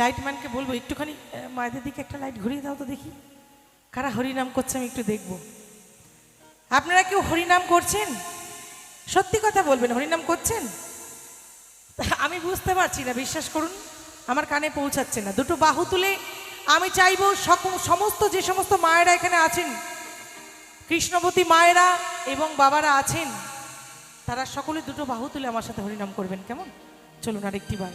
লাইটম্যানকে বলব, একটুখানি মায়েদের দিকে একটা লাইট ঘুরিয়ে দাও তো দেখি। কারা হরিনাম করছে আমি একটু দেখব। আপনারা কেউ হরিনাম করছেন? সত্যি কথা বলবেন, হরিনাম করছেন? আমি বুঝতে পারছি না, বিশ্বাস করুন, আমার কানে পৌঁছাচ্ছে না। দুটো বাহু তুলে আমি চাইব সমস্ত, যে সমস্ত মায়েরা এখানে আছেন, কৃষ্ণবতী মায়েরা এবং বাবারা আছেন, তারা সকলে দুটো বাহু তুলে আমার সাথে হরিনাম করবেন, কেমন? চলুন আর একটি বার।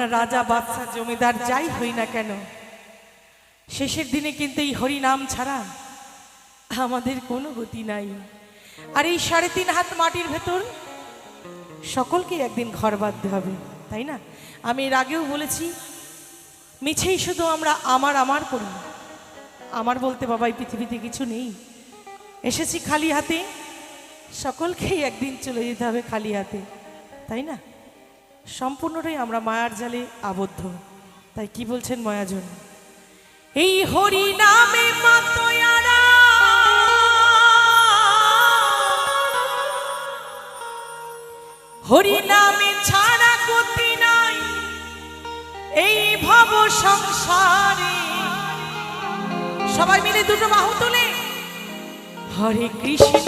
আমরা রাজা বাদশা জমিদার, যাই হই না কেন? শেষের দিনে কিন্তু এই হরি নাম ছাড়া আমাদের কোনো গতি নাই। আর এই সাড়ে তিন হাত মাটির ভেতর সকলকে একদিন ঘর বাঁধতে হবে, তাই না? আমি এর আগেও বলেছি, মিছেই শুধু আমরা আমার আমার করি। আমার বলতে বাবা, এই পৃথিবীতে কিছু নেই। এসেছি খালি হাতে, সকলকেই একদিন চলে যেতে হবে খালি হাতে, তাই না? সম্পূর্ণটাই আমরা মায়ার জালে আবদ্ধ। তাই কি বলছেন ময়াজন এই হরি নামে হরি নামে ছাড়া গতি নাই। এই ভব সংসারে। সবাই মিলে দুটো বাহু তুলে। হরে কৃষ্ণ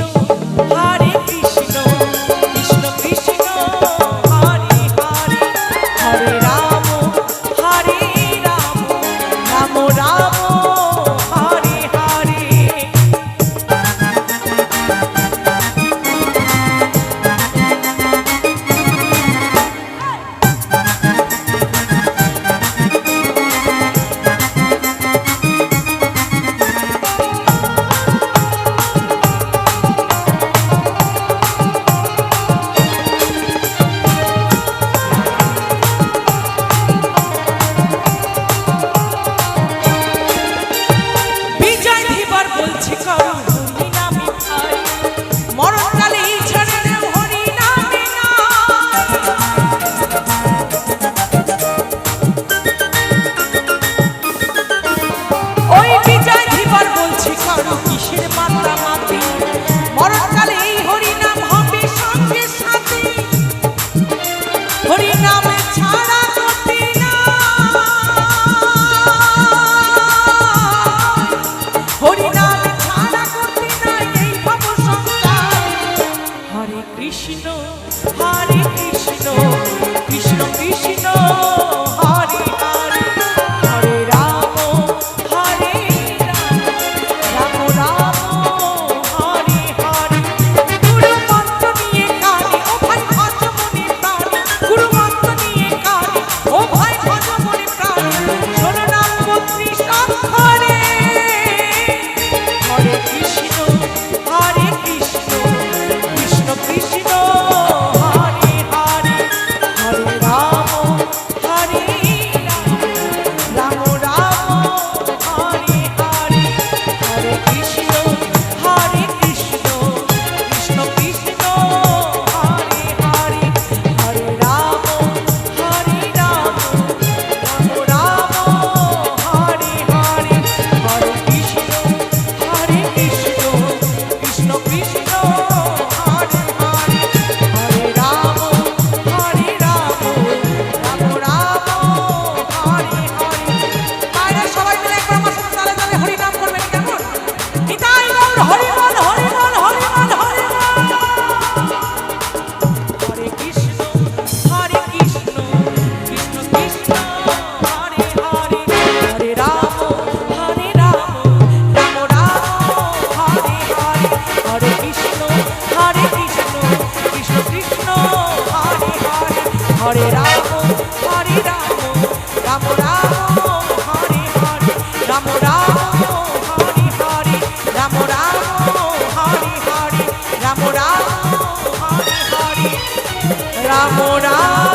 রাম রাম হরে হরে রাম রাম